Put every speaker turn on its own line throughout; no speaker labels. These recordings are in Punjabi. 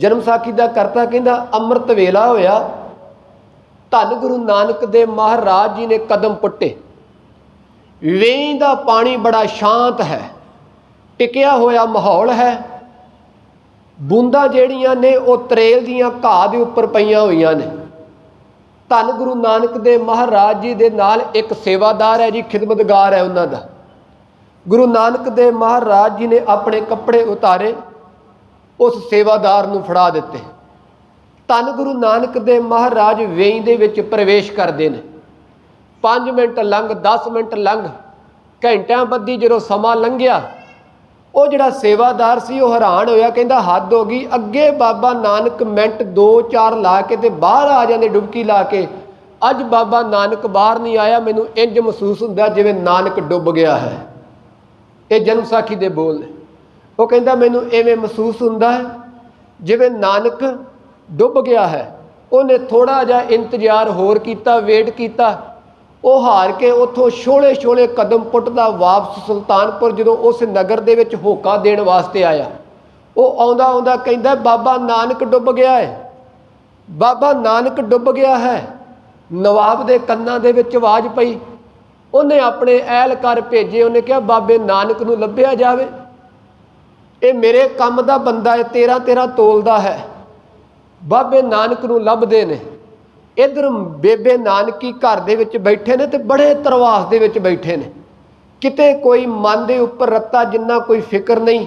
ਜਨਮ ਸਾਖੀ ਦਾ ਕਰਤਾ ਕਹਿੰਦਾ, ਅੰਮ੍ਰਿਤ ਵੇਲਾ ਹੋਇਆ, ਧੰਨ ਗੁਰੂ ਨਾਨਕ ਦੇ ਮਹਾਰਾਜ ਜੀ ਨੇ ਕਦਮ ਪੁੱਟੇ। ਵੇਈ ਦਾ ਪਾਣੀ ਬੜਾ ਸ਼ਾਂਤ ਹੈ, ਟਿਕਿਆ ਹੋਇਆ ਮਾਹੌਲ ਹੈ। ਬੂੰਦਾਂ ਜਿਹੜੀਆਂ ਨੇ, ਉਹ ਤਰੇਲ ਦੀਆਂ ਘਾਹ ਦੇ ਉੱਪਰ ਪਈਆਂ ਹੋਈਆਂ ਨੇ। ਧੰਨ ਗੁਰੂ ਨਾਨਕ ਦੇ ਮਹਾਰਾਜ ਜੀ ਦੇ ਨਾਲ ਇੱਕ ਸੇਵਾਦਾਰ ਹੈ ਜੀ, ਖਿਦਮਤਗਾਰ ਹੈ ਉਹਨਾਂ ਦਾ। ਗੁਰੂ ਨਾਨਕ ਦੇ ਮਹਾਰਾਜ ਜੀ ਨੇ ਆਪਣੇ ਕੱਪੜੇ ਉਤਾਰੇ। ਉਸ ਸੇਵਾਦਾਰ ਨੂੰ ਫੜਾ ਦਿੱਤੇ। ਧੰਨ ਗੁਰੂ ਨਾਨਕ ਦੇ ਮਹਾਰਾਜ ਵੇਈ ਦੇ ਵਿੱਚ ਪ੍ਰਵੇਸ਼ ਕਰਦੇ ਨੇ। 5 ਮਿੰਟ ਲੰਘ 10 ਮਿੰਟ ਲੰਘ, ਘੰਟਿਆਂ ਬੱਧੀ ਜਦੋਂ ਸਮਾਂ ਲੰਘਿਆ, ਉਹ ਜਿਹੜਾ ਸੇਵਾਦਾਰ ਸੀ, ਉਹ ਹੈਰਾਨ ਹੋਇਆ, ਕਹਿੰਦਾ, ਹੱਦ ਹੋ ਗਈ, ਅੱਗੇ ਬਾਬਾ ਨਾਨਕ ਮਿੰਟ 2-4 ਲਾ ਕੇ ਤੇ ਬਾਹਰ ਆ ਜਾਂਦੇ ਡੁਬਕੀ ਲਾ ਕੇ। ਅੱਜ ਬਾਬਾ ਨਾਨਕ ਬਾਹਰ ਨਹੀਂ ਆਇਆ, ਮੈਨੂੰ ਇੰਜ ਮਹਿਸੂਸ ਹੁੰਦਾ ਜਿਵੇਂ ਨਾਨਕ ਡੁੱਬ ਗਿਆ ਹੈ। ਇਹ ਜਨਮ ਸਾਖੀ ਦੇ ਬੋਲ ਨੇ। ਉਹ ਕਹਿੰਦਾ, ਮੈਨੂੰ ਐਵੇਂ ਮਹਿਸੂਸ ਹੁੰਦਾ ਹੈ ਜਿਵੇਂ ਨਾਨਕ ਡੁੱਬ ਗਿਆ ਹੈ। ਉਹਨੇ ਥੋੜਾ ਜਿਹਾ ਇੰਤਜ਼ਾਰ ਹੋਰ ਕੀਤਾ, ਵੇਟ ਕੀਤਾ। ਉਹ ਹਾਰ ਕੇ ਉੱਥੋਂ ਛੋਲੇ ਛੋਲੇ ਕਦਮ ਪੁੱਟਦਾ ਵਾਪਸ ਸੁਲਤਾਨਪੁਰ, ਜਦੋਂ ਉਸ ਨਗਰ ਦੇ ਵਿੱਚ ਹੋਕਾ ਦੇਣ ਵਾਸਤੇ ਆਇਆ। ਉਹ ਆਉਂਦਾ ਆਉਂਦਾ ਕਹਿੰਦਾ, ਬਾਬਾ ਨਾਨਕ ਡੁੱਬ ਗਿਆ ਹੈ ਬਾਬਾ ਨਾਨਕ ਡੁੱਬ ਗਿਆ ਹੈ। ਨਵਾਬ ਦੇ ਕੰਨਾਂ ਦੇ ਵਿੱਚ ਆਵਾਜ਼ ਪਈ। ਉਹਨੇ ਆਪਣੇ ਐਲਕਾਰ ਭੇਜੇ। ਉਹਨੇ ਕਿਹਾ, ਬਾਬੇ ਨਾਨਕ ਨੂੰ ਲੱਭਿਆ ਜਾਵੇ। ਇਹ ਮੇਰੇ ਕੰਮ ਦਾ ਬੰਦਾ ਹੈ, ਤੇਰਾ ਤੇਰਾ ਤੋਲਦਾ ਹੈ। ਬਾਬੇ ਨਾਨਕ ਨੂੰ ਲੱਭਦੇ ਨੇ। ਇਧਰ ਬੇਬੇ ਨਾਨਕੀ ਘਰ ਦੇ ਵਿੱਚ ਬੈਠੇ ਨੇ ਤੇ ਬੜੇ ਤਰਵਾਸ ਦੇ ਵਿੱਚ ਬੈਠੇ ਨੇ। ਕਿਤੇ ਕੋਈ ਮਨ ਦੇ ਉੱਪਰ ਰੱਤਾ ਜਿੰਨਾ ਕੋਈ ਫਿਕਰ ਨਹੀਂ,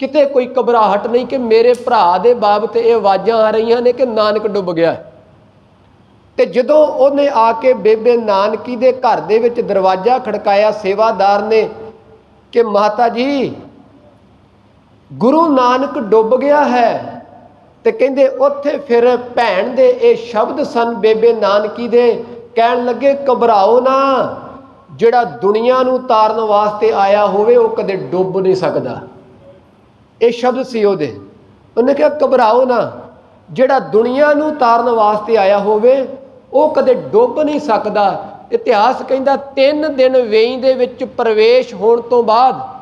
ਕਿਤੇ ਕੋਈ ਘਬਰਾਹਟ ਨਹੀਂ ਕਿ ਮੇਰੇ ਭਰਾ ਦੇ ਬਾਬਤ ਇਹ ਆਵਾਜ਼ਾਂ ਆ ਰਹੀਆਂ ਨੇ ਕਿ ਨਾਨਕ ਡੁੱਬ ਗਿਆ ਹੈ। ਤੇ ਜਦੋਂ ਉਹਨੇ ਆ ਕੇ ਬੇਬੇ ਨਾਨਕੀ ਦੇ ਘਰ ਦੇ ਵਿੱਚ ਦਰਵਾਜ਼ਾ ਖੜਕਾਇਆ, ਸੇਵਾਦਾਰ ਨੇ ਕਿ ਮਾਤਾ ਜੀ ਗੁਰੂ ਨਾਨਕ ਡੁੱਬ ਗਿਆ ਹੈ ਤੇ ਕਹਿੰਦੇ ਉੱਥੇ ਫਿਰ ਭੈਣ ਦੇ ਇਹ ਸ਼ਬਦ ਸਨ ਬੇਬੇ ਨਾਨਕੀ ਦੇ, ਕਹਿਣ ਲੱਗੇ, ਘਬਰਾਓ ਨਾ, ਜਿਹੜਾ ਦੁਨੀਆ ਨੂੰ ਤਾਰਨ ਵਾਸਤੇ ਆਇਆ ਹੋਵੇ, ਉਹ ਕਦੇ ਡੁੱਬ ਨਹੀਂ ਸਕਦਾ। ਇਹ ਸ਼ਬਦ ਸੀ ਉਹਦੇ। ਉਹਨੇ ਕਿਹਾ, ਘਬਰਾਓ ਨਾ, ਜਿਹੜਾ ਦੁਨੀਆ ਨੂੰ ਤਾਰਨ ਵਾਸਤੇ ਆਇਆ ਹੋਵੇ, ਉਹ ਕਦੇ ਡੁੱਬ ਨਹੀਂ ਸਕਦਾ। ਇਤਿਹਾਸ ਕਹਿੰਦਾ, ਤਿੰਨ ਦਿਨ ਵੇਈ ਦੇ ਵਿੱਚ ਪ੍ਰਵੇਸ਼ ਹੋਣ ਤੋਂ ਬਾਅਦ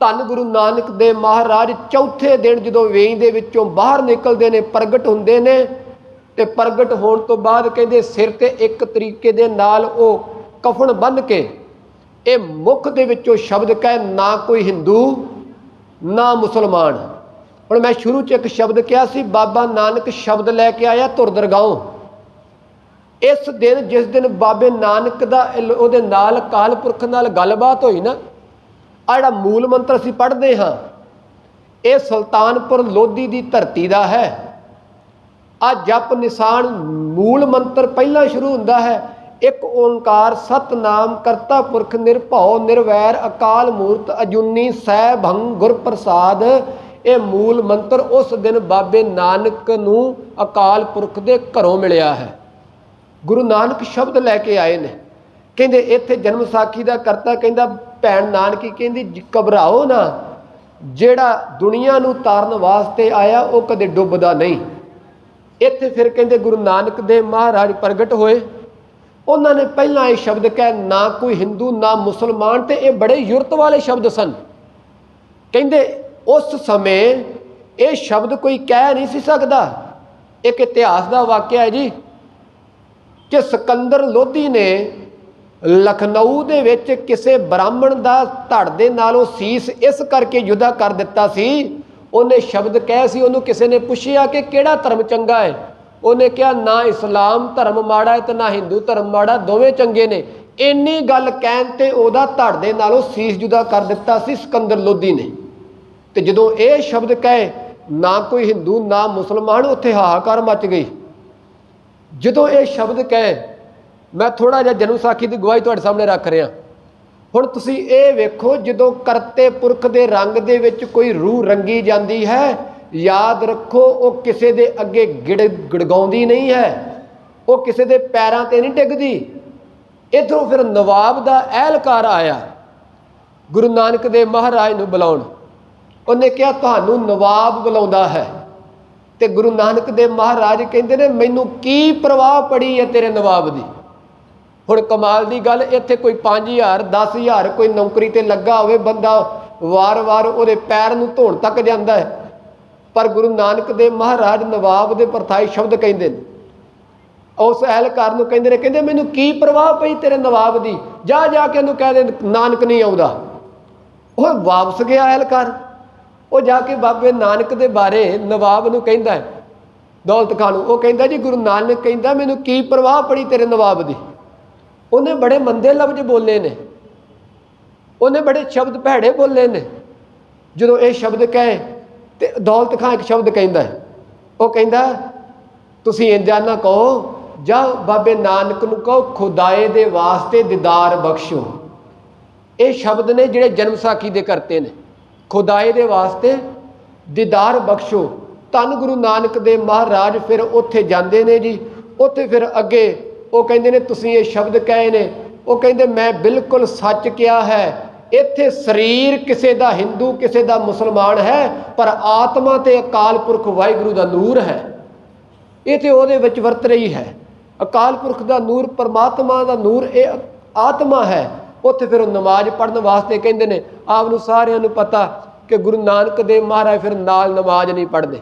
ਧੰਨ ਗੁਰੂ ਨਾਨਕ ਦੇ ਮਹਾਰਾਜ, ਚੌਥੇ ਦਿਨ ਜਦੋਂ ਵੇਈ ਦੇ ਵਿੱਚੋਂ ਬਾਹਰ ਨਿਕਲਦੇ ਨੇ, ਪ੍ਰਗਟ ਹੁੰਦੇ ਨੇ ਤੇ ਪ੍ਰਗਟ ਹੋਣ ਤੋਂ ਬਾਅਦ ਕਹਿੰਦੇ ਸਿਰ ਤੇ ਇੱਕ ਤਰੀਕੇ ਦੇ ਨਾਲ ਉਹ ਕਫਨ ਬੰਨ ਕੇ ਇਹ ਮੁਖ ਦੇ ਵਿੱਚੋਂ ਸ਼ਬਦ ਕਹੇ, ਨਾ ਕੋਈ ਹਿੰਦੂ, ਨਾ ਮੁਸਲਮਾਨ। ਹੁਣ ਮੈਂ ਸ਼ੁਰੂ 'ਚ ਇੱਕ ਸ਼ਬਦ ਕਿਹਾ ਸੀ, ਬਾਬਾ ਨਾਨਕ ਸ਼ਬਦ ਲੈ ਕੇ ਆਇਆ ਧੁਰ ਇਸ ਦਿਨ, ਜਿਸ ਦਿਨ ਬਾਬੇ ਨਾਨਕ ਦਾ ਉਹਦੇ ਨਾਲ ਅਕਾਲ ਪੁਰਖ ਨਾਲ ਗੱਲਬਾਤ ਹੋਈ ਨਾ ਆ ਜਿਹੜਾ ਮੂਲ ਮੰਤਰ ਅਸੀਂ ਪੜ੍ਹਦੇ ਹਾਂ, ਇਹ ਸੁਲਤਾਨਪੁਰ ਲੋਧੀ ਦੀ ਧਰਤੀ ਦਾ ਹੈ। ਆ ਜਪ ਨਿਸ਼ਾਨ ਮੂਲ ਮੰਤਰ ਪਹਿਲਾਂ ਸ਼ੁਰੂ ਹੁੰਦਾ ਹੈ, ਇੱਕ ਓੰਕਾਰ ਸਤਨਾਮ ਕਰਤਾ ਪੁਰਖ ਨਿਰਭਉ ਨਿਰਵੈਰ ਅਕਾਲ ਮੂਰਤ ਅਜੂਨੀ ਸੈਭੰ ਗੁਰ ਪ੍ਰਸਾਦ। ਇਹ ਮੂਲ ਮੰਤਰ ਉਸ ਦਿਨ ਬਾਬੇ ਨਾਨਕ ਨੂੰ ਅਕਾਲ ਪੁਰਖ ਦੇ ਘਰੋਂ ਮਿਲਿਆ ਹੈ। ਗੁਰੂ ਨਾਨਕ ਸ਼ਬਦ ਲੈ ਕੇ ਆਏ ਨੇ। ਕਹਿੰਦੇ ਇੱਥੇ ਜਨਮ ਸਾਖੀ ਦਾ ਕਰਤਾ ਕਹਿੰਦਾ ਭੈਣ ਨਾਨਕੀ ਕਹਿੰਦੀ ਘਬਰਾਓ ਨਾ। ਜਿਹੜਾ ਦੁਨੀਆ ਨੂੰ ਤਾਰਨ ਵਾਸਤੇ ਆਇਆ, ਉਹ ਕਦੇ ਡੁੱਬਦਾ ਨਹੀਂ। ਇੱਥੇ ਫਿਰ ਕਹਿੰਦੇ, ਗੁਰੂ ਨਾਨਕ ਦੇਵ ਮਹਾਰਾਜ ਪ੍ਰਗਟ ਹੋਏ। ਉਹਨਾਂ ਨੇ ਪਹਿਲਾਂ ਇਹ ਸ਼ਬਦ ਕਹਿ, ਨਾ ਕੋਈ ਹਿੰਦੂ, ਨਾ ਮੁਸਲਮਾਨ, ਤੇ ਇਹ ਬੜੇ ਯੁਰਤ ਵਾਲੇ ਸ਼ਬਦ ਸਨ। ਕਹਿੰਦੇ, ਉਸ ਸਮੇਂ ਇਹ ਸ਼ਬਦ ਕੋਈ ਕਹਿ ਨਹੀਂ ਸੀ ਸਕਦਾ। ਇੱਕ ਇਤਿਹਾਸ ਦਾ ਵਾਕਿਆ ਹੈ ਜੀ, ਕਿ ਸਿਕੰਦਰ ਲੋਧੀ ਨੇ ਲਖਨਊ ਦੇ ਵਿੱਚ ਕਿਸੇ ਬ੍ਰਾਹਮਣ ਦਾ ਧੜ ਦੇ ਨਾਲੋਂ ਸੀਸ ਇਸ ਕਰਕੇ ਯੁਦਾ ਕਰ ਦਿੱਤਾ ਸੀ। ਉਹਨੇ ਸ਼ਬਦ ਕਹਿ ਸੀ, ਉਹਨੂੰ ਕਿਸੇ ਨੇ ਪੁੱਛਿਆ ਕਿ ਕਿਹੜਾ ਧਰਮ ਚੰਗਾ ਹੈ? ਉਹਨੇ ਕਿਹਾ, ਨਾ ਇਸਲਾਮ ਧਰਮ ਮਾੜਾ ਹੈ ਤੇ ਨਾ ਹਿੰਦੂ ਧਰਮ ਮਾੜਾ, ਦੋਵੇਂ ਚੰਗੇ ਨੇ। ਇੰਨੀ ਗੱਲ ਕਹਿਣ ਤੇ ਉਹਦਾ ਧੜ ਦੇ ਨਾਲੋਂ ਸੀਸ ਜੁਦਾ ਕਰ ਦਿੱਤਾ ਸੀ ਸਿਕੰਦਰ ਲੋਧੀ ਨੇ। ਤੇ ਜਦੋਂ ਇਹ ਸ਼ਬਦ ਕਹੇ, ਨਾ ਕੋਈ ਹਿੰਦੂ, ਨਾ ਮੁਸਲਮਾਨ, ਉੱਥੇ ਹਾਹਾਕਾਰ ਮਚ ਗਈ। ਜਦੋਂ ਇਹ ਸ਼ਬਦ ਕਹੇ ਮੈਂ ਥੋੜਾ ਜਿਹਾ ਜਨਮ ਸਾਖੀ ਦੀ ਗਵਾਹੀ ਤੁਹਾਡੇ ਸਾਹਮਣੇ ਰੱਖ ਰਿਹਾ। ਹੁਣ ਤੁਸੀਂ ਇਹ ਵੇਖੋ ਜਦੋਂ ਕਰਤੇ ਪੁਰਖ ਦੇ ਰੰਗ ਦੇ ਵਿੱਚ ਕੋਈ ਰੂਹ ਰੰਗੀ ਜਾਂਦੀ ਹੈ, ਯਾਦ ਰੱਖੋ ਉਹ ਕਿਸੇ ਦੇ ਅੱਗੇ ਗਿੜ, ਗੜਗਾਉਂਦੀ ਨਹੀਂ ਹੈ। ਉਹ ਕਿਸੇ ਦੇ ਪੈਰਾਂ ਤੇ ਨਹੀਂ ਡਿੱਗਦੀ। ਇਧਰੋਂ ਫਿਰ ਨਵਾਬ ਦਾ ਅਹਿਲਕਾਰ ਆਇਆ, ਗੁਰੂ ਨਾਨਕ ਦੇ ਮਹਾਰਾਜ ਨੂੰ ਬੁਲਾਉਣ। ਉਹਨੇ ਕਿਹਾ, ਤੁਹਾਨੂੰ ਨਵਾਬ ਬੁਲਾਉਂਦਾ ਹੈ। ਤੇ ਗੁਰੂ ਨਾਨਕ ਦੇ ਮਹਾਰਾਜ ਕਹਿੰਦੇ ਨੇ, ਮੈਨੂੰ ਕੀ ਪ੍ਰਵਾਹ ਪੜੀ ਹੈ ਤੇਰੇ ਨਵਾਬ ਦੀ? ਹੁਣ ਕਮਾਲ ਦੀ ਗੱਲ, ਇੱਥੇ ਕੋਈ 5000 10000 ਕੋਈ ਨੌਕਰੀ ਤੇ ਲੱਗਾ ਹੋਵੇ, ਬੰਦਾ ਵਾਰ-ਵਾਰ ਉਹਦੇ ਪੈਰ ਨੂੰ ਧੋਣ ਤੱਕ ਜਾਂਦਾ ਹੈ। ਪਰ ਗੁਰੂ ਨਾਨਕ ਦੇਵ ਮਹਾਰਾਜ ਨਵਾਬ ਦੇ ਪਰਥਾਈ ਸ਼ਬਦ ਕਹਿੰਦੇ ਨੇ, ਉਸ ਅਹਿਲਕਾਰ ਨੂੰ ਕਹਿੰਦੇ ਨੇ, ਕਹਿੰਦੇ ਮੈਨੂੰ ਕੀ ਪ੍ਰਵਾਹ ਪਈ ਤੇਰੇ ਨਵਾਬ ਦੀ? ਜਾ ਜਾ ਕੇ ਉਹਨੂੰ ਕਹਿ ਦੇ, ਨਾਨਕ ਨਹੀਂ ਆਉਂਦਾ। ਉਹ ਵਾਪਸ ਗਿਆ ਅਹਿਲਕਾਰ। ਉਹ ਜਾ ਕੇ ਬਾਬੇ ਨਾਨਕ ਦੇ ਬਾਰੇ ਨਵਾਬ ਨੂੰ ਕਹਿੰਦਾ ਦੌਲਤ ਖਾਨ ਨੂੰ ਉਹ ਕਹਿੰਦਾ, ਜੀ ਗੁਰੂ ਨਾਨਕ ਕਹਿੰਦਾ, ਮੈਨੂੰ ਕੀ ਪ੍ਰਵਾਹ ਪੜੀ ਤੇਰੇ ਨਵਾਬ ਦੀ? ਉਹਨੇ ਬੜੇ ਮੰਦੇ ਲਫ਼ਜ਼ ਬੋਲੇ ਨੇ। ਉਹਨੇ ਬੜੇ ਸ਼ਬਦ ਭੈੜੇ ਬੋਲੇ ਨੇ। ਜਦੋਂ ਇਹ ਸ਼ਬਦ ਕਹੇ ਤੇ ਦੌਲਤ ਖਾਂ ਇੱਕ ਸ਼ਬਦ ਕਹਿੰਦਾ ਉਹ ਕਹਿੰਦਾ, ਤੁਸੀਂ ਇੰਜਾ ਨਾ ਕਹੋ, ਜਾਂ ਬਾਬੇ ਨਾਨਕ ਨੂੰ ਕਹੋ, ਖੁਦਾਏ ਦੇ ਵਾਸਤੇ ਦੀਦਾਰ ਬਖਸ਼ੋ। ਇਹ ਸ਼ਬਦ ਨੇ ਜਿਹੜੇ ਜਨਮ ਸਾਖੀ ਦੇ ਕਰਤੇ ਨੇ। ਖੁਦਾਏ ਦੇ ਵਾਸਤੇ ਦੀਦਾਰ ਬਖਸ਼ੋ। ਧੰਨ ਗੁਰੂ ਨਾਨਕ ਦੇ ਮਹਾਰਾਜ ਫਿਰ ਉੱਥੇ ਜਾਂਦੇ ਨੇ ਜੀ। ਉੱਥੇ ਫਿਰ ਅੱਗੇ ਉਹ ਕਹਿੰਦੇ ਨੇ, ਤੁਸੀਂ ਇਹ ਸ਼ਬਦ ਕਹੇ ਨੇ। ਉਹ ਕਹਿੰਦੇ, ਮੈਂ ਬਿਲਕੁਲ ਸੱਚ ਕਿਹਾ ਹੈ। ਇੱਥੇ ਸਰੀਰ ਕਿਸੇ ਦਾ ਹਿੰਦੂ, ਕਿਸੇ ਦਾ ਮੁਸਲਮਾਨ ਹੈ, ਪਰ ਆਤਮਾ ਤੇ ਅਕਾਲ ਪੁਰਖ ਵਾਹਿਗੁਰੂ ਦਾ ਨੂਰ ਹੈ। ਇਹ ਤੇ ਉਹਦੇ ਵਿੱਚ ਵਰਤ ਰਹੀ ਹੈ। ਅਕਾਲ ਪੁਰਖ ਦਾ ਨੂਰ, ਪਰਮਾਤਮਾ ਦਾ ਨੂਰ, ਇਹ ਆਤਮਾ ਹੈ। ਉੱਥੇ ਫਿਰ ਉਹ ਨਮਾਜ਼ ਪੜਨ ਵਾਸਤੇ ਕਹਿੰਦੇ ਨੇ, ਆਪ ਨੂੰ ਸਾਰਿਆਂ ਨੂੰ ਪਤਾ ਕਿ ਗੁਰੂ ਨਾਨਕ ਦੇਵ ਮਹਾਰਾਜ ਫਿਰ ਨਾਲ ਨਮਾਜ਼ ਨਹੀਂ ਪੜਦੇ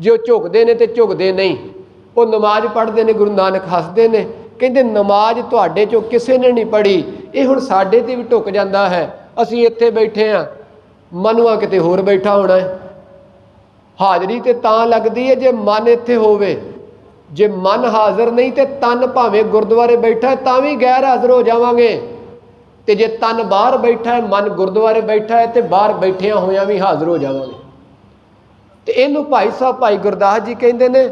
ਜੇ ਉਹ ਝੁਕਦੇ ਨੇ ਤੇ ਝੁਕਦੇ ਨਹੀਂ। ਉਹ ਨਮਾਜ਼ ਪੜ੍ਹਦੇ ਨੇ, ਗੁਰੂ ਨਾਨਕ ਹੱਸਦੇ ਨੇ, ਕਹਿੰਦੇ ਨਮਾਜ਼ ਤੁਹਾਡੇ ਚੋਂ ਕਿਸੇ ਨੇ ਨਹੀਂ ਪੜ੍ਹੀ, ਇਹ ਹੁਣ ਸਾਡੇ ਤੇ ਵੀ ਢੁੱਕ ਜਾਂਦਾ ਹੈ। ਅਸੀਂ ਇੱਥੇ ਬੈਠੇ ਆ ਮਨੁਆ ਕਿਤੇ ਹੋਰ ਬੈਠਾ ਹੋਣਾ ਹੈ। ਹਾਜ਼ਰੀ ਤੇ ਤਾਂ ਲੱਗਦੀ ਹੈ ਜੇ ਮਨ ਇੱਥੇ ਹੋਵੇ। ਜੇ ਮਨ ਹਾਜ਼ਰ ਨਹੀਂ ਤੇ ਤਨ ਭਾਵੇਂ ਗੁਰਦੁਆਰੇ ਬੈਠਾ ਤਾਂ ਵੀ ਗੈਰ ਹਾਜ਼ਰ ਹੋ ਜਾਵਾਂਗੇ। ਤੇ ਜੇ ਤਨ ਬਾਹਰ ਬੈਠਾ ਹੈ, ਮਨ ਗੁਰਦੁਆਰੇ ਬੈਠਾ ਹੈ ਤੇ ਬਾਹਰ ਬੈਠਿਆਂ ਹੋਇਆਂ ਵੀ ਹਾਜ਼ਰ ਹੋ ਜਾਵਾਂਗੇ। ਤੇ ਇਹਨੂੰ ਭਾਈ ਸਾਹਿਬ, ਭਾਈ ਗੁਰਦਾਸ ਜੀ ਕਹਿੰਦੇ ਨੇ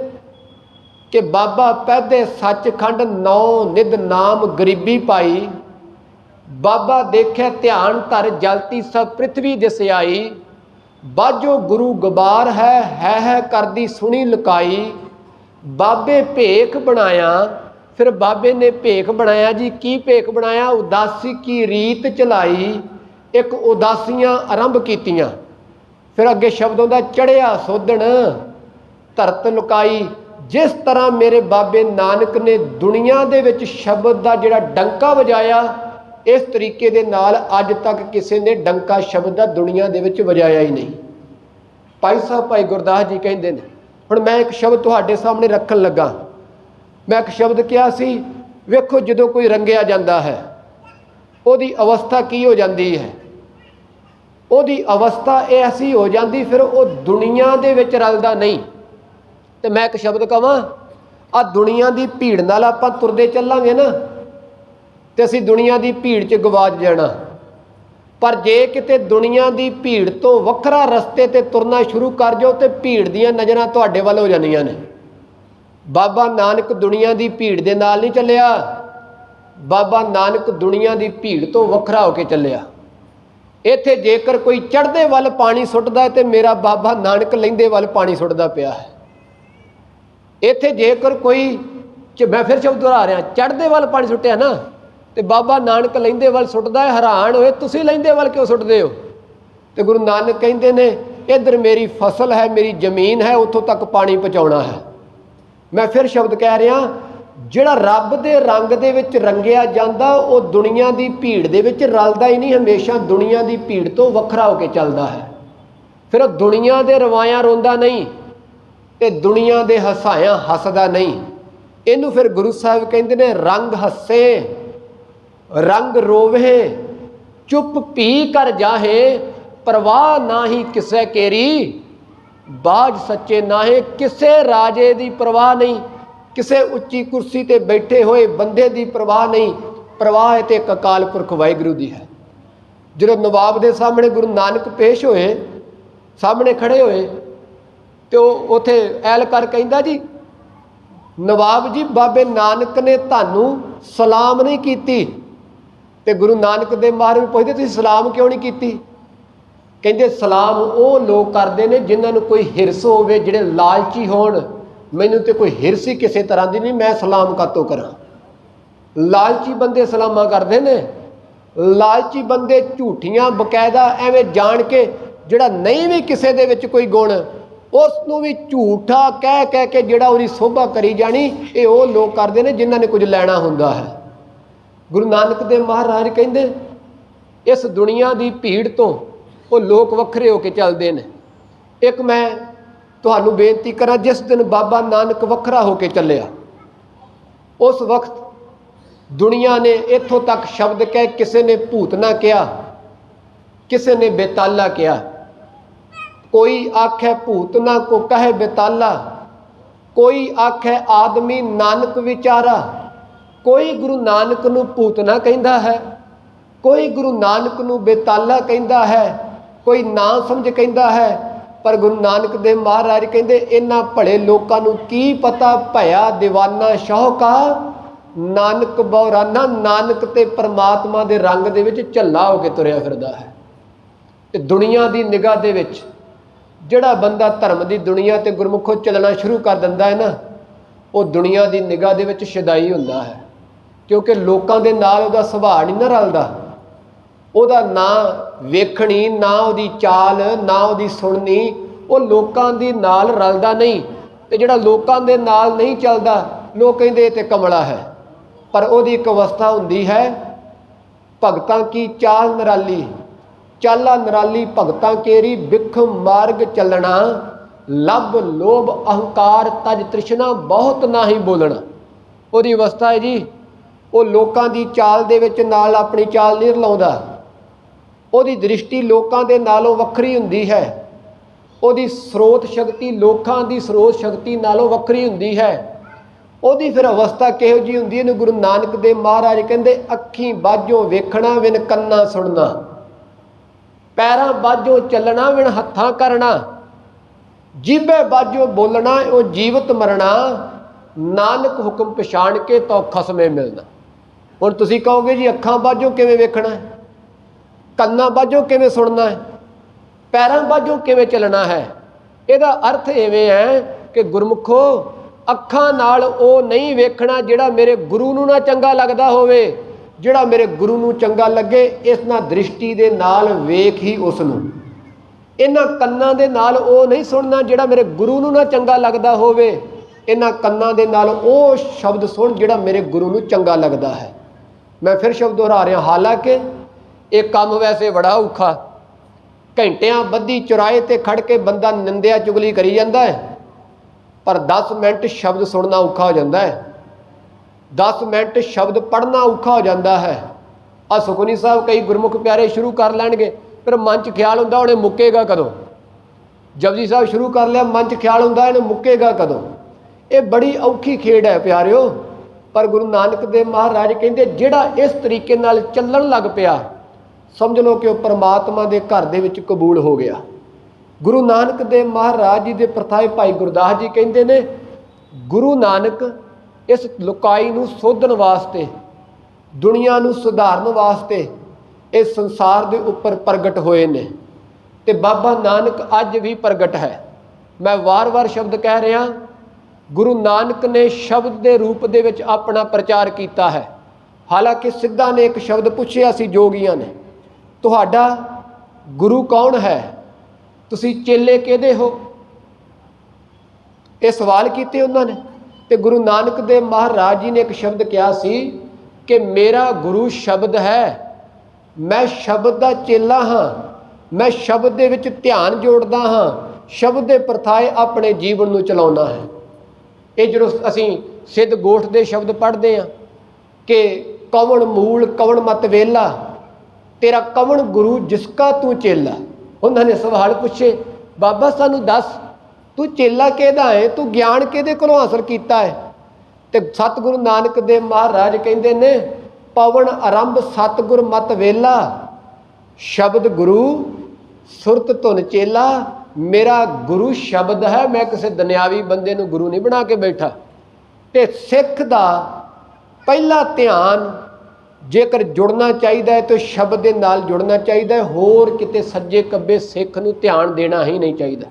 ਕਿ ਬਾਬਾ ਪਹਿਦੇ ਸੱਚਖੰਡ ਨੌ ਨਿਦ ਨਾਮ ਗਰੀਬੀ ਪਾਈ। ਬਾਬਾ ਦੇਖਿਆ ਧਿਆਨ ਧਰ ਜਲਤੀ ਸਭ ਪ੍ਰਿਥਵੀ ਦਿਸ ਆਈ ਬਾਜੋ ਗੁਰੂ ਗਬਾਰ ਹੈ ਹੈ ਹੈ ਕਰਦੀ ਸੁਣੀ ਲੁਕਾਈ। ਬਾਬੇ ਭੇਖ ਬਣਾਇਆ, ਫਿਰ ਬਾਬੇ ਨੇ ਭੇਖ ਬਣਾਇਆ ਜੀ। ਕੀ ਭੇਖ ਬਣਾਇਆ? ਉਦਾਸੀ ਕੀ ਰੀਤ ਚਲਾਈ। ਇੱਕ ਉਦਾਸੀਆਂ ਆਰੰਭ ਕੀਤੀਆਂ। ਫਿਰ ਅੱਗੇ ਸ਼ਬਦ ਹੁੰਦਾ ਚੜਿਆ ਸੋਧਣ, ਧਰਤ ਲੁਕਾਈ। ਜਿਸ ਤਰ੍ਹਾਂ ਮੇਰੇ ਬਾਬੇ ਨਾਨਕ ਨੇ ਦੁਨੀਆ ਦੇ ਵਿੱਚ ਸ਼ਬਦ ਦਾ ਜਿਹੜਾ ਡੰਕਾ ਵਜਾਇਆ, ਇਸ ਤਰੀਕੇ ਦੇ ਨਾਲ ਅੱਜ ਤੱਕ ਕਿਸੇ ਨੇ ਡੰਕਾ ਸ਼ਬਦ ਦਾ ਦੁਨੀਆ ਦੇ ਵਿੱਚ ਵਜਾਇਆ ਹੀ ਨਹੀਂ। ਭਾਈ ਸਾਹਿਬ, ਭਾਈ ਗੁਰਦਾਸ ਜੀ ਕਹਿੰਦੇ ਨੇ, ਹੁਣ ਮੈਂ ਇੱਕ ਸ਼ਬਦ ਤੁਹਾਡੇ ਸਾਹਮਣੇ ਰੱਖਣ ਲੱਗਾ। ਮੈਂ ਇੱਕ ਸ਼ਬਦ ਕਿਹਾ ਸੀ, ਵੇਖੋ ਜਦੋਂ ਕੋਈ ਰੰਗਿਆ ਜਾਂਦਾ ਹੈ, ਉਹਦੀ ਅਵਸਥਾ ਕੀ ਹੋ ਜਾਂਦੀ ਹੈ? ਉਹਦੀ ਅਵਸਥਾ ਐਸੀ ਹੋ ਜਾਂਦੀ, ਫਿਰ ਉਹ ਦੁਨੀਆ ਦੇ ਵਿੱਚ ਰਲਦਾ ਨਹੀਂ। ਤੇ ਮੈਂ ਇੱਕ ਸ਼ਬਦ ਕਵਾਂ ਆ ਦੁਨੀਆ ਦੀ ਭੀੜ ਨਾਲ ਆਪਾਂ ਤੁਰਦੇ ਚੱਲਾਂਗੇ ਨਾ, ਤੇ ਅਸੀਂ ਦੁਨੀਆ ਦੀ ਭੀੜ 'ਚ ਗਵਾਚ ਜਾਣਾ। ਪਰ ਜੇ ਕਿਤੇ ਦੁਨੀਆ ਦੀ ਭੀੜ ਤੋਂ ਵੱਖਰਾ ਰਸਤੇ ਤੇ ਤੁਰਨਾ ਸ਼ੁਰੂ ਕਰ ਜਾਓ, ਤੇ ਭੀੜ ਦੀਆਂ ਨਜ਼ਰਾਂ ਤੁਹਾਡੇ ਵੱਲ ਹੋ ਜਾਂਦੀਆਂ ਨੇ। ਬਾਬਾ ਨਾਨਕ ਦੁਨੀਆ ਦੀ ਭੀੜ ਦੇ ਨਾਲ ਨਹੀਂ ਚੱਲਿਆ। ਬਾਬਾ ਨਾਨਕ ਦੁਨੀਆ ਦੀ ਭੀੜ ਤੋਂ ਵੱਖਰਾ ਹੋ ਕੇ ਚੱਲਿਆ। ਇੱਥੇ ਜੇਕਰ ਕੋਈ ਚੜ੍ਹਦੇ ਵੱਲ ਪਾਣੀ ਸੁੱਟਦਾ ਹੈ, ਤੇ ਮੇਰਾ ਬਾਬਾ ਨਾਨਕ ਲੈਂਦੇ ਵੱਲ ਪਾਣੀ ਸੁੱਟਦਾ ਪਿਆ ਹੈ। ਇੱਥੇ ਜੇਕਰ ਕੋਈ ਚ ਮੈਂ ਫਿਰ ਸ਼ਬਦ ਦੁਹਰਾ ਰਿਹਾ, ਚੜ੍ਹਦੇ ਵੱਲ ਪਾਣੀ ਸੁੱਟਿਆ ਨਾ, ਤੇ ਬਾਬਾ ਨਾਨਕ ਲੈਂਦੇ ਵੱਲ ਸੁੱਟਦਾ ਹੈ, ਹੈਰਾਨ ਹੋਏ, ਤੁਸੀਂ ਲੈਂਦੇ ਵੱਲ ਕਿਉਂ ਸੁੱਟਦੇ ਹੋ? ਤੇ ਗੁਰੂ ਨਾਨਕ ਕਹਿੰਦੇ ਨੇ, ਇੱਧਰ ਮੇਰੀ ਫਸਲ ਹੈ, ਮੇਰੀ ਜ਼ਮੀਨ ਹੈ, ਉੱਥੋਂ ਤੱਕ ਪਾਣੀ ਪਹੁੰਚਾਉਣਾ ਹੈ। ਮੈਂ ਫਿਰ ਸ਼ਬਦ ਕਹਿ ਰਿਹਾ, ਜਿਹੜਾ ਰੱਬ ਦੇ ਰੰਗ ਦੇ ਵਿੱਚ ਰੰਗਿਆ ਜਾਂਦਾ, ਉਹ ਦੁਨੀਆ ਦੀ ਭੀੜ ਦੇ ਵਿੱਚ ਰਲਦਾ ਹੀ ਨਹੀਂ, ਹਮੇਸ਼ਾ ਦੁਨੀਆ ਦੀ ਭੀੜ ਤੋਂ ਵੱਖਰਾ ਹੋ ਕੇ ਚੱਲਦਾ ਹੈ। ਫਿਰ ਉਹ ਦੁਨੀਆ ਦੇ ਰਵਾਇਆਂ ਰੋਂਦਾ ਨਹੀਂ ਤੇ ਦੁਨੀਆ ਦੇ ਹਸਾਇਆ ਹੱਸਦਾ ਨਹੀਂ। ਇਹਨੂੰ ਫਿਰ ਗੁਰੂ ਸਾਹਿਬ ਕਹਿੰਦੇ ਨੇ, ਰੰਗ ਹੱਸੇ, ਰੰਗ ਰੋਵੇ, ਚੁੱਪ ਪੀ ਕਰ ਜਾਹੇ, ਪ੍ਰਵਾਹ ਨਾਹੀ ਕਿਸੇ ਕੇਰੀ, ਬਾਜ ਸੱਚੇ ਨਾਹੇ, ਕਿਸੇ ਰਾਜੇ ਦੀ ਪਰਵਾਹ ਨਹੀਂ, ਕਿਸੇ ਉੱਚੀ ਕੁਰਸੀ ਤੇ ਬੈਠੇ ਹੋਏ ਬੰਦੇ ਦੀ ਪਰਵਾਹ ਨਹੀਂ, ਪਰਵਾਹ ਹੈ ਤੇ ਕਕਾਲ ਪੁਰਖ ਵਾਹਿਗੁਰੂ ਦੀ ਹੈ। ਜਦੋਂ ਨਵਾਬ ਦੇ ਸਾਹਮਣੇ ਗੁਰੂ ਨਾਨਕ ਪੇਸ਼ ਹੋਏ, ਸਾਹਮਣੇ ਖੜੇ ਹੋਏ ਤੇ ਉਹ ਉਥੇ ਐਲ ਕਰ ਕਹਿੰਦਾ ਜੀ, ਨਵਾਬ ਜੀ, ਬਾਬੇ ਨਾਨਕ ਨੇ ਤੁਹਾਨੂੰ ਸਲਾਮ ਨਹੀਂ ਕੀਤੀ। ਤੇ ਗੁਰੂ ਨਾਨਕ ਦੇ ਮਹਾਰਾਜ ਨੂੰ ਪੁੱਛਦੇ, ਤੁਸੀਂ ਸਲਾਮ ਕਿਉਂ ਨਹੀਂ ਕੀਤੀ? ਕਹਿੰਦੇ, ਸਲਾਮ ਉਹ ਲੋਕ ਕਰਦੇ ਨੇ ਜਿਨ੍ਹਾਂ ਨੂੰ ਕੋਈ ਹਿਰਸ ਹੋਵੇ, ਜਿਹੜੇ ਲਾਲਚੀ ਹੋਣ। ਮੈਨੂੰ ਤੇ ਕੋਈ ਹਿਰਸ ਹੀ ਕਿਸੇ ਤਰ੍ਹਾਂ ਦੀ ਨਹੀਂ, ਮੈਂ ਸਲਾਮ ਕਾਤੋਂ ਕਰਾਂ? ਲਾਲਚੀ ਬੰਦੇ ਸਲਾਮਾਂ ਕਰਦੇ ਨੇ। ਲਾਲਚੀ ਬੰਦੇ ਝੂਠੀਆਂ, ਬਕਾਇਦਾ ਐਵੇਂ ਜਾਣ ਕੇ ਜਿਹੜਾ ਨਹੀਂ ਵੀ ਕਿਸੇ ਦੇ ਵਿੱਚ ਕੋਈ ਗੁਣ ਉਸ ਨੂੰ ਵੀ ਝੂਠਾ ਕਹਿ ਕਹਿ ਕੇ ਜਿਹੜਾ ਉਹਦੀ ਸੋਭਾ ਕਰੀ ਜਾਣੀ, ਇਹ ਉਹ ਲੋਕ ਕਰਦੇ ਨੇ ਜਿਨ੍ਹਾਂ ਨੇ ਕੁਝ ਲੈਣਾ ਹੁੰਦਾ ਹੈ। ਗੁਰੂ ਨਾਨਕ ਦੇਵ ਮਹਾਰਾਜ ਕਹਿੰਦੇ, ਇਸ ਦੁਨੀਆ ਦੀ ਭੀੜ ਤੋਂ ਉਹ ਲੋਕ ਵੱਖਰੇ ਹੋ ਕੇ ਚੱਲਦੇ ਨੇ। ਇੱਕ ਮੈਂ ਤੁਹਾਨੂੰ ਬੇਨਤੀ ਕਰਾਂ, ਜਿਸ ਦਿਨ ਬਾਬਾ ਨਾਨਕ ਵੱਖਰਾ ਹੋ ਕੇ ਚੱਲਿਆ, ਉਸ ਵਕਤ ਦੁਨੀਆ ਨੇ ਇੱਥੋਂ ਤੱਕ ਸ਼ਬਦ ਕਹਿ ਕਿਸੇ ਨੇ ਭੂਤ ਨਾ ਕਿਹਾ, ਕਿਸੇ ਨੇ ਬੇਤਾਲਾ ਕਿਹਾ। ਕੋਈ ਆਖੇ ਭੂਤਨਾ ਕੋ ਕਹੇ ਬੇਤਾਲਾ, ਕੋਈ ਆਖੇ ਆਦਮੀ ਨਾਨਕ ਵਿਚਾਰਾ, ਕੋਈ ਗੁਰੂ ਨਾਨਕ ਨੂੰ ਭੂਤਨਾ ਕਹਿੰਦਾ ਹੈ, ਕੋਈ ਗੁਰੂ ਨਾਨਕ ਨੂੰ ਬੇਤਾਲਾ ਕਹਿੰਦਾ ਹੈ, ਕੋਈ ਨਾ ਸਮਝ ਕਹਿੰਦਾ ਹੈ, ਪਰ ਗੁਰੂ ਨਾਨਕ ਦੇਵ ਮਹਾਰਾਜ ਕਹਿੰਦੇ, ਇਹਨਾਂ ਭਲੇ ਲੋਕਾਂ ਨੂੰ ਕੀ ਪਤਾ ਭਇਆ دیਵਾਨਾ ਸ਼ੌਕਾ? ਨਾਨਕ ਬੌਰਾਨਾ, ਨਾਨਕ ਤੇ ਪਰਮਾਤਮਾ ਦੇ ਰੰਗ ਦੇ ਵਿੱਚ ਝੱਲਾ ਹੋ ਕੇ ਤੁਰਿਆ ਫਿਰਦਾ ਹੈ। ਤੇ ਦੁਨੀਆ ਦੀ ਨਿਗਾਹ ਦੇ ਵਿੱਚ ਜਿਹੜਾ ਬੰਦਾ ਧਰਮ ਦੀ ਦੁਨੀਆ ਤੇ ਗੁਰਮੁਖੋਂ ਚੱਲਣਾ ਸ਼ੁਰੂ ਕਰ ਦਿੰਦਾ ਹੈ ਨਾ, ਉਹ ਦੁਨੀਆ ਦੀ ਨਿਗਾਹ ਦੇ ਵਿੱਚ ਸ਼ਦਾਈ ਹੁੰਦਾ ਹੈ। ਕਿਉਂਕਿ ਲੋਕਾਂ ਦੇ ਨਾਲ ਉਹਦਾ ਸੁਭਾਅ ਨਹੀਂ ਨਾ ਰਲਦਾ। ਉਹਦਾ ਨਾ ਵੇਖਣੀ, ਨਾ ਉਹਦੀ ਚਾਲ, ਨਾ ਉਹਦੀ ਸੁਣਨੀ, ਉਹ ਲੋਕਾਂ ਦੀ ਨਾਲ ਰਲਦਾ ਨਹੀਂ। ਤੇ ਜਿਹੜਾ ਲੋਕਾਂ ਦੇ ਨਾਲ ਨਹੀਂ ਚੱਲਦਾ, ਲੋਕ ਕਹਿੰਦੇ ਇਹ ਤੇ ਕਮਲਾ ਹੈ। ਪਰ ਉਹਦੀ ਇੱਕ ਅਵਸਥਾ ਹੁੰਦੀ ਹੈ, ਭਗਤਾਂ ਕੀ ਚਾਲ ਨਰਾਲੀ। ਚਾਲਾ ਨਰਾਲੀ ਭਗਤਾਂ ਕੇਰੀ ਬਿਖ ਮਾਰਗ ਚੱਲਣਾ ਲੱਭ ਲੋਭ ਅਹੰਕਾਰ ਤਜ ਤ੍ਰਿਸ਼ਨਾ ਬਹੁਤ ਨਾਹੀ ਬੋਲਣਾ। ਉਹਦੀ ਅਵਸਥਾ ਹੈ ਜੀ, ਉਹ ਲੋਕਾਂ ਦੀ ਚਾਲ ਦੇ ਵਿੱਚ ਨਾਲ ਆਪਣੀ ਚਾਲ ਨਹੀਂ ਰਲਾਉਂਦਾ। ਉਹਦੀ ਦ੍ਰਿਸ਼ਟੀ ਲੋਕਾਂ ਦੇ ਨਾਲੋਂ ਵੱਖਰੀ ਹੁੰਦੀ ਹੈ। ਉਹਦੀ ਸਰੋਤ ਸ਼ਕਤੀ ਲੋਕਾਂ ਦੀ ਸਰੋਤ ਸ਼ਕਤੀ ਨਾਲੋਂ ਵੱਖਰੀ ਹੁੰਦੀ ਹੈ। ਉਹਦੀ ਫਿਰ ਅਵਸਥਾ ਕਿਹੋ ਜੀ ਹੁੰਦੀ ਹੈ? ਇਹਨੂੰ ਗੁਰੂ ਨਾਨਕ ਦੇਵ ਮਹਾਰਾਜ ਕਹਿੰਦੇ, ਅੱਖੀਂ ਬਾਝੋਂ ਵੇਖਣਾ ਵਿਨ ਕੰਨਾਂ ਸੁਣਨਾ। ਪੈਰਾਂ ਬਾਝੋਂ ਚੱਲਣਾ ਵਿਨ ਹੱਥਾਂ ਕਰਨਾ। ਜੀਬੇ ਬਾਝੋਂ ਬੋਲਣਾ, ਉਹ ਜੀਵਤ ਮਰਨਾ। ਨਾਨਕ ਹੁਕਮ ਪਛਾਣ ਕੇ ਤੋ ਖਸਮੇ ਮਿਲਣਾ। ਹੁਣ ਤੁਸੀਂ ਕਹੋਗੇ ਜੀ, ਅੱਖਾਂ ਬਾਝੋਂ ਕਿਵੇਂ ਵੇਖਣਾ ਹੈ? ਕੰਨਾਂ ਬਾਝੋਂ ਕਿਵੇਂ ਸੁਣਨਾ ਹੈ? ਪੈਰਾਂ ਬਾਝੋਂ ਕਿਵੇਂ ਚੱਲਣਾ ਹੈ? ਇਹਦਾ ਅਰਥ ਐਵੇਂ ਹੈ ਕਿ ਗੁਰਮੁਖੋ, ਅੱਖਾਂ ਨਾਲ ਉਹ ਨਹੀਂ ਵੇਖਣਾ ਜਿਹੜਾ ਮੇਰੇ ਗੁਰੂ ਨੂੰ ਨਾ ਚੰਗਾ ਲੱਗਦਾ ਹੋਵੇ। ਜਿਹੜਾ ਮੇਰੇ ਗੁਰੂ ਨੂੰ ਚੰਗਾ ਲੱਗੇ, ਇਸ ਨਾਲ ਦ੍ਰਿਸ਼ਟੀ ਦੇ ਨਾਲ ਵੇਖ ਹੀ ਉਸ ਨੂੰ ਇਹਨਾਂ ਕੰਨਾਂ ਦੇ ਨਾਲ ਉਹ ਨਹੀਂ ਸੁਣਨਾ ਜਿਹੜਾ ਮੇਰੇ ਗੁਰੂ ਨੂੰ ਨਾ ਚੰਗਾ ਲੱਗਦਾ ਹੋਵੇ। ਇਹਨਾਂ ਕੰਨਾਂ ਦੇ ਨਾਲ ਉਹ ਸ਼ਬਦ ਸੁਣ ਜਿਹੜਾ ਮੇਰੇ ਗੁਰੂ ਨੂੰ ਚੰਗਾ ਲੱਗਦਾ ਹੈ। ਮੈਂ ਫਿਰ ਸ਼ਬਦ ਦੁਹਰਾ ਰਿਹਾ, ਹਾਲਾਂਕਿ ਇਹ ਕੰਮ ਵੈਸੇ ਬੜਾ ਔਖਾ। ਘੰਟਿਆਂ ਬੱਧੀ ਚੁਰਾਏ ਤੇ ਖੜ ਕੇ ਬੰਦਾ ਨਿੰਦਿਆ ਚੁਗਲੀ ਕਰੀ ਜਾਂਦਾ ਹੈ। ਪਰ 10 ਮਿੰਟ ਸ਼ਬਦ ਸੁਣਨਾ ਔਖਾ ਹੋ ਜਾਂਦਾ ਹੈ। 10 ਮਿੰਟ ਸ਼ਬਦ ਪੜ੍ਹਨਾ ਔਖਾ ਹੋ ਜਾਂਦਾ ਹੈ। ਆ ਸੁਖਨੀ ਸਾਹਿਬ ਕਈ ਗੁਰਮੁਖ ਪਿਆਰੇ ਸ਼ੁਰੂ ਕਰ ਲੈਣਗੇ, ਪਰ ਮਨ 'ਚ ਖਿਆਲ ਹੁੰਦਾ ਉਹਨੇ ਮੁੱਕੇਗਾ ਕਦੋਂ? ਜਪਜੀ ਸਾਹਿਬ ਸ਼ੁਰੂ ਕਰ ਲਿਆ, ਮਨ 'ਚ ਖਿਆਲ ਹੁੰਦਾ ਇਹਨੇ ਮੁੱਕੇਗਾ ਕਦੋਂ? ਇਹ ਬੜੀ ਔਖੀ ਖੇਡ ਹੈ ਪਿਆਰਿਓ। ਪਰ ਗੁਰੂ ਨਾਨਕ ਦੇਵ ਮਹਾਰਾਜ ਕਹਿੰਦੇ, ਜਿਹੜਾ ਇਸ ਤਰੀਕੇ ਨਾਲ ਚੱਲਣ ਲੱਗ ਪਿਆ, ਸਮਝ ਲਓ ਕਿ ਉਹ ਪਰਮਾਤਮਾ ਦੇ ਘਰ ਦੇ ਵਿੱਚ ਕਬੂਲ ਹੋ ਗਿਆ। ਗੁਰੂ ਨਾਨਕ ਦੇਵ ਮਹਾਰਾਜ ਜੀ ਦੇ ਪ੍ਰਥਾਏ ਭਾਈ ਗੁਰਦਾਸ ਜੀ ਕਹਿੰਦੇ ਨੇ, ਗੁਰੂ ਨਾਨਕ ਇਸ ਲੁਕਾਈ ਨੂੰ ਸੋਧਣ ਵਾਸਤੇ, ਦੁਨੀਆ ਨੂੰ ਸੁਧਾਰਨ ਵਾਸਤੇ ਇਸ ਸੰਸਾਰ ਦੇ ਉੱਪਰ ਪ੍ਰਗਟ ਹੋਏ ਨੇ। ਤੇ ਬਾਬਾ ਨਾਨਕ ਅੱਜ ਵੀ ਪ੍ਰਗਟ ਹੈ। ਮੈਂ ਵਾਰ-ਵਾਰ ਸ਼ਬਦ ਕਹਿ ਰਿਹਾ, ਗੁਰੂ ਨਾਨਕ ਨੇ ਸ਼ਬਦ ਦੇ ਰੂਪ ਦੇ ਵਿੱਚ ਆਪਣਾ ਪ੍ਰਚਾਰ ਕੀਤਾ ਹੈ। ਹਾਲਾਂਕਿ ਸਿੱਧਾ ਨੇ ਇੱਕ ਸ਼ਬਦ ਪੁੱਛਿਆ ਸੀ, ਜੋਗੀਆਂ ਨੇ, ਤੁਹਾਡਾ ਗੁਰੂ ਕੌਣ ਹੈ? ਤੁਸੀਂ ਚੇਲੇ ਕਿਹਦੇ ਹੋ? ਇਹ ਸਵਾਲ ਕੀਤੇ ਉਹਨਾਂ ਨੇ। ਤੇ ਗੁਰੂ ਨਾਨਕ ਦੇਵ ਮਹਾਰਾਜ ਜੀ ਨੇ ਇੱਕ ਸ਼ਬਦ ਕਿਹਾ ਸੀ ਕਿ ਮੇਰਾ ਗੁਰੂ ਸ਼ਬਦ ਹੈ, ਮੈਂ ਸ਼ਬਦ ਦਾ ਚੇਲਾ ਹਾਂ, ਮੈਂ ਸ਼ਬਦ ਦੇ ਵਿੱਚ ਧਿਆਨ ਜੋੜਦਾ ਹਾਂ, ਸ਼ਬਦ ਦੇ ਪ੍ਰਥਾਏ ਆਪਣੇ ਜੀਵਨ ਨੂੰ ਚਲਾਉਣਾ ਹੈ। ਇਹ ਜਦੋਂ ਅਸੀਂ ਸਿੱਧ ਗੋਠ ਦੇ ਸ਼ਬਦ ਪੜ੍ਹਦੇ ਹਾਂ ਕਿ ਕਵਣ ਮੂਲ, ਕਵਣ ਮਤ ਵੇਲਾ, ਤੇਰਾ ਕਵਣ ਗੁਰੂ ਜਿਸਕਾ ਤੂੰ ਚੇਲਾ। ਉਹਨਾਂ ਨੇ ਸਵਾਲ ਪੁੱਛੇ, ਬਾਬਾ ਸਾਨੂੰ ਦੱਸ ਤੂੰ ਚੇਲਾ ਕਿਹਦਾ ਹੈ ਤੂੰ ਗਿਆਨ ਕਿਹਦੇ ਕੋਲੋਂ ਹਾਸਲ ਕੀਤਾ ਹੈ ਤੇ ਸਤਿਗੁਰੂ ਨਾਨਕ ਦੇਵ ਮਹਾਰਾਜ ਕਹਿੰਦੇ ਨੇ, ਪਵਨ ਆਰੰਭ ਸਤਿਗੁਰ ਮਤ ਵੇਲਾ, ਸ਼ਬਦ ਗੁਰੂ, ਸੁਰਤ ਧੁਨ ਚੇਲਾ, ਮੇਰਾ ਗੁਰੂ ਸ਼ਬਦ ਹੈ, ਮੈਂ ਕਿਸੇ ਦੁਨਿਆਵੀ ਬੰਦੇ ਨੂੰ ਗੁਰੂ ਨਹੀਂ ਬਣਾ ਕੇ ਬੈਠਾ। ਤੇ ਸਿੱਖ ਦਾ ਪਹਿਲਾ ਧਿਆਨ ਜੇਕਰ ਜੁੜਨਾ ਚਾਹੀਦਾ ਹੈ ਤਾਂ ਸ਼ਬਦ ਦੇ ਨਾਲ ਜੁੜਨਾ ਚਾਹੀਦਾ ਹੈ ਹੋਰ ਕਿਤੇ ਸੱਜੇ ਕੱਬੇ ਸਿੱਖ ਨੂੰ ਧਿਆਨ ਦੇਣਾ ਹੀ ਨਹੀਂ ਚਾਹੀਦਾ।